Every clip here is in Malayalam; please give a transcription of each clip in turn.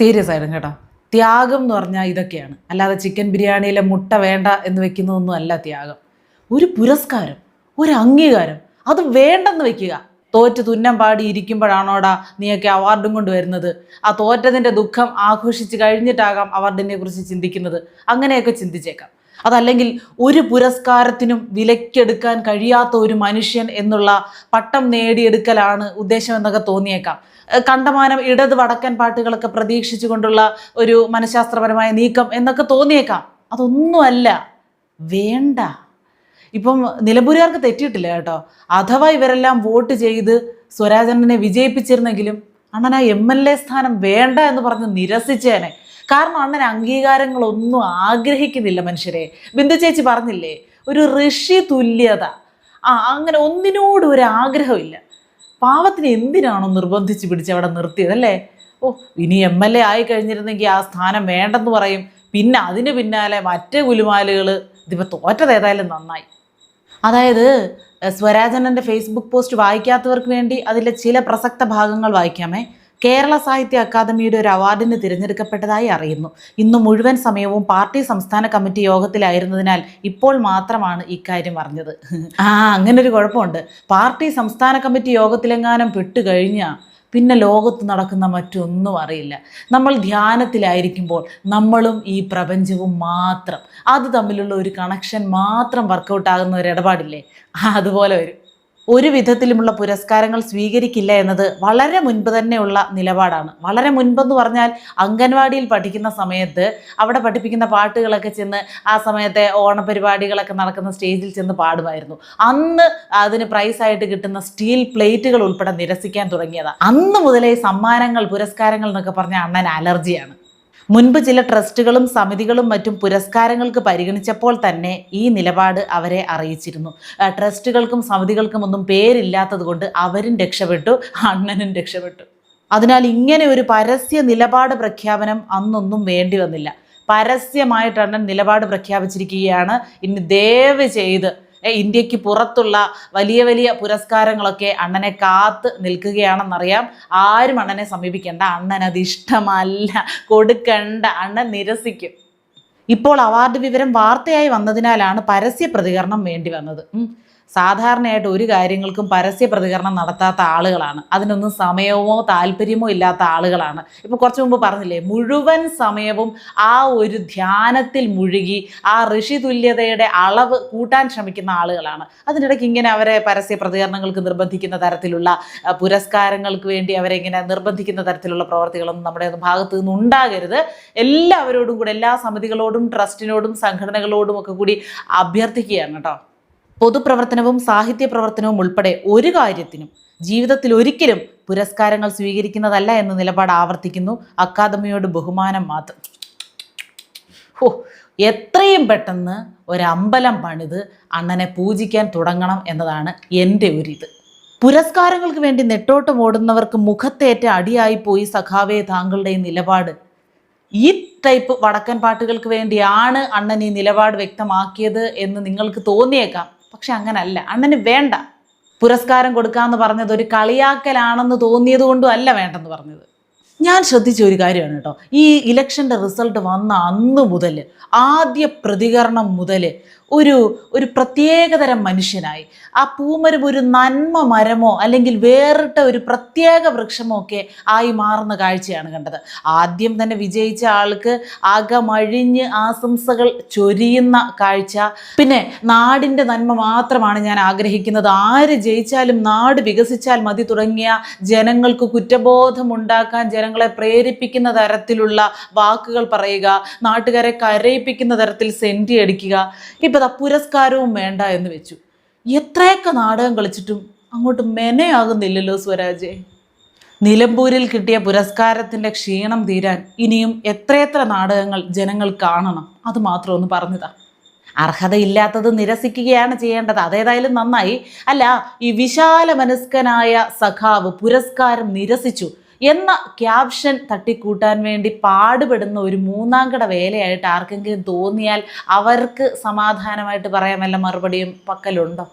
സീരിയസ് ആയിരുന്നു കേട്ടോ. ത്യാഗം എന്ന് പറഞ്ഞാൽ ഇതൊക്കെയാണ്. അല്ലാതെ ചിക്കൻ ബിരിയാണിയിലെ മുട്ട വേണ്ട എന്ന് വെക്കുന്നതൊന്നും അല്ല ത്യാഗം. ഒരു പുരസ്കാരം ഒരു അംഗീകാരം അത് വേണ്ടെന്ന് വെക്കുക. തോറ്റ് തുന്നം പാടി ഇരിക്കുമ്പോഴാണോടാ നീയൊക്കെ അവാർഡും കൊണ്ട് വരുന്നത്? ആ തോറ്റതിന്റെ ദുഃഖം ആഘോഷിച്ച് കഴിഞ്ഞിട്ടാകാം അവാർഡിനെ കുറിച്ച് ചിന്തിക്കുന്നത്. അങ്ങനെയൊക്കെ ചിന്തിച്ചേക്കാം. അതല്ലെങ്കിൽ ഒരു പുരസ്കാരത്തിനും വിലക്കെടുക്കാൻ കഴിയാത്ത ഒരു മനുഷ്യൻ എന്നുള്ള പട്ടം നേടിയെടുക്കലാണ് ഉദ്ദേശം എന്നൊക്കെ തോന്നിയേക്കാം കണ്ടമാനം ഇടത് വടക്കൻ പാട്ടുകളൊക്കെ പ്രതീക്ഷിച്ചുകൊണ്ടുള്ള ഒരു മനഃശാസ്ത്രപരമായ നീക്കം എന്നൊക്കെ തോന്നിയേക്കാം. അതൊന്നുമല്ല. വേണ്ട. ഇപ്പം നിലമ്പൂരുകാർക്ക് തെറ്റിയിട്ടില്ല കേട്ടോ. അഥവാ ഇവരെല്ലാം വോട്ട് ചെയ്ത് സ്വരാജനെ വിജയിപ്പിച്ചിരുന്നെങ്കിലും അണ്ണൻ ആ എം എൽ എ സ്ഥാനം വേണ്ട എന്ന് പറഞ്ഞ് നിരസിച്ചേനെ. കാരണം അണ്ണൻ അംഗീകാരങ്ങളൊന്നും ആഗ്രഹിക്കുന്നില്ല മനുഷ്യരെ. ബിന്ദു ചേച്ചി പറഞ്ഞില്ലേ ഒരു ഋഷി തുല്യത. ആ അങ്ങനെ ഒന്നിനോടും ഒരു ആഗ്രഹമില്ല. പാവത്തിന് എന്തിനാണോ നിർബന്ധിച്ച് പിടിച്ച് അവിടെ നിർത്തിയത് അല്ലേ? ഓ ഇനി എം എൽ എ ആയി കഴിഞ്ഞിരുന്നെങ്കിൽ ആ സ്ഥാനം വേണ്ടെന്ന് പറയും. പിന്നെ അതിന് പിന്നാലെ മറ്റ് കുലുമാലുകൾ ഇതിപ്പോൾ തോറ്റത് ഏതായാലും നന്നായി. അതായത് സ്വരാജനന്റെ ഫേസ്ബുക്ക് പോസ്റ്റ് വായിക്കാത്തവർക്ക് വേണ്ടി അതിലെ ചില പ്രസക്ത ഭാഗങ്ങൾ വായിക്കാമേ. കേരള സാഹിത്യ അക്കാദമിയുടെ ഒരു അവാർഡിന് തിരഞ്ഞെടുക്കപ്പെട്ടതായി അറിയുന്നു. ഇന്ന് മുഴുവൻ സമയവും പാർട്ടി സംസ്ഥാന കമ്മിറ്റി യോഗത്തിലായിരുന്നതിനാൽ ഇപ്പോൾ മാത്രമാണ് ഇക്കാര്യം അറിഞ്ഞത്. ആ അങ്ങനൊരു ഒരു കുഴപ്പമുണ്ട്. പാർട്ടി സംസ്ഥാന കമ്മിറ്റി യോഗത്തിലെങ്ങാനും പെട്ടുകഴിഞ്ഞാൽ പിന്നെ ലോകത്ത് നടക്കുന്ന മറ്റൊന്നും അറിയില്ല. നമ്മൾ ധ്യാനത്തിലായിരിക്കുമ്പോൾ നമ്മളും ഈ പ്രപഞ്ചവും മാത്രം അത് തമ്മിലുള്ള ഒരു കണക്ഷൻ മാത്രം വർക്കൗട്ട് ആകുന്ന ഒരു ഇടപാടില്ലേ? അതുപോലെ വരും. ഒരു വിധത്തിലുമുള്ള പുരസ്കാരങ്ങൾ സ്വീകരിക്കില്ല എന്നത് വളരെ മുൻപ് തന്നെയുള്ള നിലപാടാണ്. വളരെ മുൻപെന്ന് പറഞ്ഞാൽ അംഗൻവാടിയിൽ പഠിക്കുന്ന സമയത്ത് അവിടെ പഠിപ്പിക്കുന്ന പാട്ടുകളൊക്കെ ചെന്ന് ആ സമയത്തെ ഓണപരിപാടികളൊക്കെ നടക്കുന്ന സ്റ്റേജിൽ ചെന്ന് പാടുമായിരുന്നു. അന്ന് അതിന് പ്രൈസായിട്ട് കിട്ടുന്ന സ്റ്റീൽ പ്ലേറ്റുകൾ ഉൾപ്പെടെ നിരസിക്കാൻ തുടങ്ങിയതാണ് അന്ന് മുതലേ സമ്മാനങ്ങൾ പുരസ്കാരങ്ങൾ എന്നൊക്കെ പറഞ്ഞ അണ്ണൻ അലർജിയാണ്. മുൻപ് ചില ട്രസ്റ്റുകളും സമിതികളും മറ്റും പുരസ്കാരങ്ങൾക്ക് പരിഗണിച്ചപ്പോൾ തന്നെ ഈ നിലപാട് അവരെ അറിയിച്ചിരുന്നു. ട്രസ്റ്റുകൾക്കും സമിതികൾക്കും ഒന്നും പേരില്ലാത്തതുകൊണ്ട് അവരും രക്ഷപ്പെട്ടു അണ്ണനും രക്ഷപ്പെട്ടു. അതിനാൽ ഇങ്ങനെ ഒരു പരസ്യ നിലപാട് പ്രഖ്യാപനം അന്നൊന്നും വേണ്ടി വന്നില്ല. പരസ്യമായിട്ട് അണ്ണൻ നിലപാട് പ്രഖ്യാപിച്ചിരിക്കുകയാണ്. ഇനി ദയവ് ചെയ്ത് ഇന്ത്യയ്ക്ക് പുറത്തുള്ള വലിയ വലിയ പുരസ്കാരങ്ങളൊക്കെ അണ്ണനെ കാത്ത് നിൽക്കുകയാണെന്നറിയാം. ആരും അണ്ണനെ സമീപിക്കേണ്ട. അണ്ണൻ അത് ഇഷ്ടമല്ല. കൊടുക്കണ്ട. അണ്ണൻ നിരസിക്കും. ഇപ്പോൾ അവാർഡ് വിവരം വാർത്തയായി വന്നതിനാലാണ് പരസ്യ പ്രതികരണം വേണ്ടി വന്നത്. സാധാരണയായിട്ട് ഒരു കാര്യങ്ങൾക്കും പരസ്യ പ്രതികരണം നടത്താത്ത ആളുകളാണ്. അതിനൊന്നും സമയമോ താല്പര്യമോ ഇല്ലാത്ത ആളുകളാണ്. ഇപ്പോൾ കുറച്ച് മുമ്പ് പറഞ്ഞില്ലേ മുഴുവൻ സമയവും ആ ഒരു ധ്യാനത്തിൽ മുഴുകി ആ ഋഷി തുല്യതയുടെ അളവ് കൂട്ടാൻ ശ്രമിക്കുന്ന ആളുകളാണ്. അതിനിടയ്ക്ക് ഇങ്ങനെ അവരെ പരസ്യ പ്രതികരണങ്ങൾക്ക് നിർബന്ധിക്കുന്ന തരത്തിലുള്ള പുരസ്കാരങ്ങൾക്ക് വേണ്ടി അവരെ ഇങ്ങനെ നിർബന്ധിക്കുന്ന തരത്തിലുള്ള പ്രവർത്തികളൊന്നും നമ്മുടെ ഭാഗത്തു നിന്ന് ഉണ്ടാകരുത്. എല്ലാവരോടും കൂടെ എല്ലാ സമിതികളോടും ട്രസ്റ്റിനോടും സംഘടനകളോടും ഒക്കെ കൂടി അഭ്യർത്ഥിക്കുകയാണ് കേട്ടോ. പൊതുപ്രവർത്തനവും സാഹിത്യ പ്രവർത്തനവും ഉൾപ്പെടെ ഒരു കാര്യത്തിനും ജീവിതത്തിൽ ഒരിക്കലും പുരസ്കാരങ്ങൾ സ്വീകരിക്കുന്നതല്ല എന്ന നിലപാട് ആവർത്തിക്കുന്നു. അക്കാദമിയോട് ബഹുമാനം മാത്രം. ഓ എത്രയും പെട്ടെന്ന് ഒരമ്പലം പണിത് അണ്ണനെ പൂജിക്കാൻ തുടങ്ങണം എന്നതാണ് എന്റെ ഒരിത്. പുരസ്കാരങ്ങൾക്ക് വേണ്ടി നെട്ടോട്ടം ഓടുന്നവർക്ക് മുഖത്തേറ്റ അടിയായി പോയി സഖാവേ താങ്കളുടെ നിലപാട്. ഈ ടൈപ്പ് വടക്കൻ പാട്ടുകൾക്ക് വേണ്ടിയാണ് അണ്ണൻ ഈ നിലപാട് വ്യക്തമാക്കിയത് എന്ന് നിങ്ങൾക്ക് തോന്നിയേക്കാം. പക്ഷെ അങ്ങനല്ല. അണ്ണന് വേണ്ട. പുരസ്കാരം കൊടുക്കാമെന്ന് പറഞ്ഞത് ഒരു കളിയാക്കലാണെന്ന് തോന്നിയത് കൊണ്ടും അല്ല വേണ്ടെന്ന് പറഞ്ഞത്. ഞാൻ ശ്രദ്ധിച്ച ഒരു കാര്യമാണ് കേട്ടോ. ഈ ഇലക്ഷന്റെ റിസൾട്ട് വന്ന അന്ന് മുതൽ ആദ്യ പ്രതികരണം മുതൽ ഒരു ഒരു പ്രത്യേകതരം മനുഷ്യനായി. ആ പൂമരം ഒരു നന്മ മരമോ അല്ലെങ്കിൽ വേറിട്ട ഒരു പ്രത്യേക വൃക്ഷമോ ഒക്കെ ആയി മാറുന്ന കാഴ്ചയാണ് കണ്ടത്. ആദ്യം തന്നെ വിജയിച്ച ആൾക്ക് അകമഴിഞ്ഞ് ആശംസകൾ ചൊരിയുന്ന കാഴ്ച. പിന്നെ നാടിന്റെ നന്മ മാത്രമാണ് ഞാൻ ആഗ്രഹിക്കുന്നത്. ആര് ജയിച്ചാലും നാട് വികസിച്ചാൽ മതി തുടങ്ങിയ ജനങ്ങൾക്ക് കുറ്റബോധം ഉണ്ടാക്കാൻ ജനങ്ങളെ പ്രേരിപ്പിക്കുന്ന തരത്തിലുള്ള വാക്കുകൾ പറയുക നാട്ടുകാരെ കരയിപ്പിക്കുന്ന തരത്തിൽ സെന്റി അടിക്കുക. ഇപ്പം ദാ പുരസ്കാരവും വേണ്ട എന്ന് വെച്ചു. എത്രയൊക്കെ നാടകം കളിച്ചിട്ടും അങ്ങോട്ട് മെനയാകുന്നില്ലല്ലോ സ്വരാജെ. നിലമ്പൂരിൽ കിട്ടിയ പുരസ്കാരത്തിന്റെ ക്ഷീണം തീരാൻ ഇനിയും എത്രയെത്ര നാടകങ്ങൾ ജനങ്ങൾ കാണണം അത് മാത്രം ഒന്ന് പറഞ്ഞതാ. അർഹതയില്ലാത്തത് നിരസിക്കുകയാണ് ചെയ്യേണ്ടത്. അതേതായാലും നന്നായി. അല്ല ഈ വിശാല മനസ്കനായ സഖാവ് പുരസ്കാരം നിരസിച്ചു. എന്ന ക്യാപ്ഷൻ തട്ടിക്കൂട്ടാൻ വേണ്ടി പാടുപെടുന്ന ഒരു മൂന്നാം കട വേലയായിട്ട് ആർക്കെങ്കിലും തോന്നിയാൽ അവർക്ക് സമാധാനമായിട്ട് പറയാൻ വല്ല മറുപടിയും പക്കലുണ്ടോ?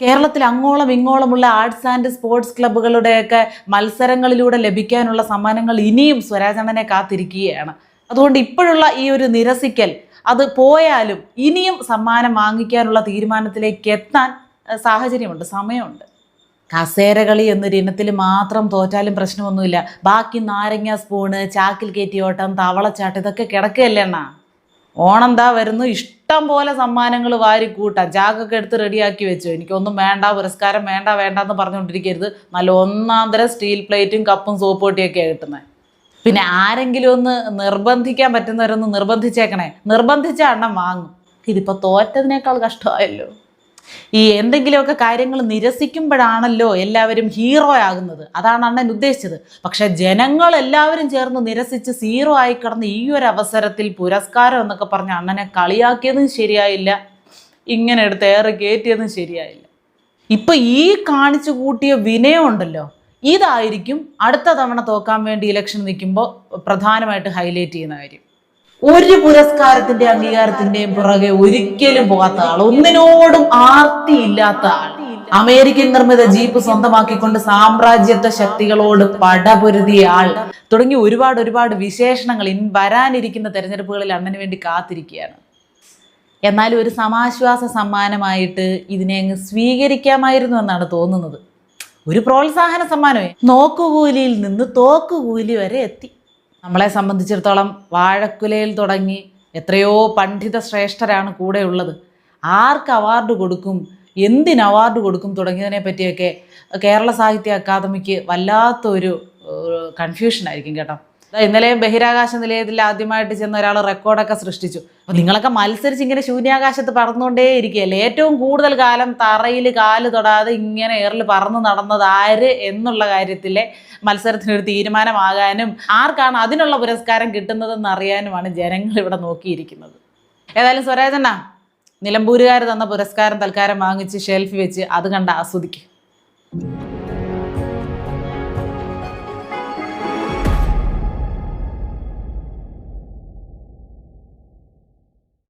കേരളത്തിൽ അങ്ങോളം ഇങ്ങോളമുള്ള ആർട്സ് ആൻഡ് സ്പോർട്സ് ക്ലബ്ബുകളുടെയൊക്കെ മത്സരങ്ങളിലൂടെ ലഭിക്കാനുള്ള സമ്മാനങ്ങൾ ഇനിയും സ്വരാജണ്ണനെ കാത്തിരിക്കുകയാണ്. അതുകൊണ്ട് ഇപ്പോഴുള്ള ഈ ഒരു നിരസിക്കൽ അത് പോയാലും ഇനിയും സമ്മാനം വാങ്ങിക്കാനുള്ള തീരുമാനത്തിലേക്ക് എത്താൻ സാഹചര്യമുണ്ട് സമയമുണ്ട്. കസേരകളി എന്നൊരു ഇനത്തിൽ മാത്രം തോറ്റാലും പ്രശ്നമൊന്നുമില്ല. ബാക്കി നാരങ്ങ സ്പൂണ് ചാക്കിൽ കയറ്റിയോട്ടം തവളച്ചാട്ട് ഇതൊക്കെ കിടക്കുകയല്ലേ എണ്ണ ഓണം ദാ വരുന്നു. ഇഷ്ടം പോലെ സമ്മാനങ്ങൾ വാരി കൂട്ടാം ചാക്കൊക്കെ എടുത്ത് റെഡിയാക്കി വെച്ചു. എനിക്കൊന്നും വേണ്ട പുരസ്കാരം വേണ്ട വേണ്ട എന്ന് പറഞ്ഞുകൊണ്ടിരിക്കരുത്. നല്ല ഒന്നാം തരം സ്റ്റീൽ പ്ലേറ്റും കപ്പും സോപ്പ് പൊട്ടിയൊക്കെയാണ് കിട്ടുന്നത് പിന്നെ ആരെങ്കിലും ഒന്ന് നിർബന്ധിക്കാൻ പറ്റുന്നവരൊന്ന് നിർബന്ധിച്ചേക്കണേ. നിർബന്ധിച്ച എണ്ണം വാങ്ങും. ഇതിപ്പോൾ തോറ്റതിനേക്കാൾ കഷ്ടമായല്ലോ. ഈ എന്തെങ്കിലുമൊക്കെ കാര്യങ്ങൾ നിരസിക്കുമ്പോഴാണല്ലോ എല്ലാവരും ഹീറോ ആകുന്നത്. അതാണ് അണ്ണൻ ഉദ്ദേശിച്ചത്. പക്ഷെ ജനങ്ങൾ എല്ലാവരും ചേർന്ന് നിരസിച്ച് സീറോ ആയി കിടന്ന് ഈ ഒരു അവസരത്തിൽ പുരസ്കാരം എന്നൊക്കെ പറഞ്ഞ് അണ്ണനെ കളിയാക്കിയതും ശരിയായില്ല. ഇങ്ങനെ എടുത്ത് ഏറെ കയറ്റിയതും ശരിയായില്ല. ഇപ്പൊ ഈ കാണിച്ചു കൂട്ടിയ വിനയം ഉണ്ടല്ലോ. ഇതായിരിക്കും അടുത്ത തവണ തോക്കാൻ വേണ്ടി ഇലക്ഷൻ നിൽക്കുമ്പോൾ പ്രധാനമായിട്ട് ഹൈലൈറ്റ് ചെയ്യുന്ന കാര്യം. ഒരു പുരസ്കാരത്തിന്റെ അംഗീകാരത്തിന്റെയും പുറകെ ഒരിക്കലും പോകാത്ത ആൾ ഒന്നിനോടും ആർത്തിയില്ലാത്ത ആൾ അമേരിക്കൻ നിർമ്മിത ജീപ്പ് സ്വന്തമാക്കിക്കൊണ്ട് സാമ്രാജ്യത്വ ശക്തികളോട് പടപൊരുതിയ ആൾ. തുടങ്ങി ഒരുപാട് ഒരുപാട് വിശേഷണങ്ങൾ ഇൻ വരാനിരിക്കുന്ന തെരഞ്ഞെടുപ്പുകളിൽ അണ്ണന് വേണ്ടി കാത്തിരിക്കുകയാണ്. എന്നാൽ ഒരു സമാശ്വാസ സമ്മാനമായിട്ട് ഇതിനെ അങ്ങ് സ്വീകരിക്കാമായിരുന്നു എന്നാണ് തോന്നുന്നത്. ഒരു പ്രോത്സാഹന സമ്മാനമേ. നോക്കുകൂലിയിൽ നിന്ന് തോക്കുകൂലി വരെ എത്തി. നമ്മളെ സംബന്ധിച്ചിടത്തോളം വാഴക്കുലയിൽ തുടങ്ങി എത്രയോ പണ്ഡിത ശ്രേഷ്ഠരാണ് കൂടെയുള്ളത് ആർക്ക് അവാർഡ് കൊടുക്കും? എന്തിന് അവാർഡ് കൊടുക്കും തുടങ്ങിയതിനെ പറ്റിയൊക്കെ കേരള സാഹിത്യ അക്കാദമിക്ക് വല്ലാത്തൊരു കൺഫ്യൂഷനായിരിക്കും കേട്ടോ. ഇന്നലെ ബഹിരാകാശ നിലയത്തിൽ ആദ്യമായിട്ട് ചെന്ന ഒരാൾ റെക്കോർഡൊക്കെ സൃഷ്ടിച്ചു. അപ്പൊ നിങ്ങളൊക്കെ മത്സരിച്ച് ഇങ്ങനെ ശൂന്യാകാശത്ത് പറന്നുകൊണ്ടേ ഇരിക്കുകയല്ലേ ഏറ്റവും കൂടുതൽ കാലം തറയിൽ കാൽ തൊടാതെ ഇങ്ങനെ എയറിൽ പറന്ന് നടന്നത് ആര് എന്നുള്ള കാര്യത്തിലെ മത്സരത്തിനൊരു തീരുമാനമാകാനും ആർക്കാണ് അതിനുള്ള പുരസ്കാരം കിട്ടുന്നതെന്ന് അറിയാനുമാണ് ജനങ്ങൾ ഇവിടെ നോക്കിയിരിക്കുന്നത്. ഏതായാലും സ്വരാജണ്ണ നിലമ്പൂരുകാർ തന്ന പുരസ്കാരം തൽക്കാലം വാങ്ങിച്ച് ഷെൽഫ് വെച്ച് അത് കണ്ട് ആസ്വദിക്കും.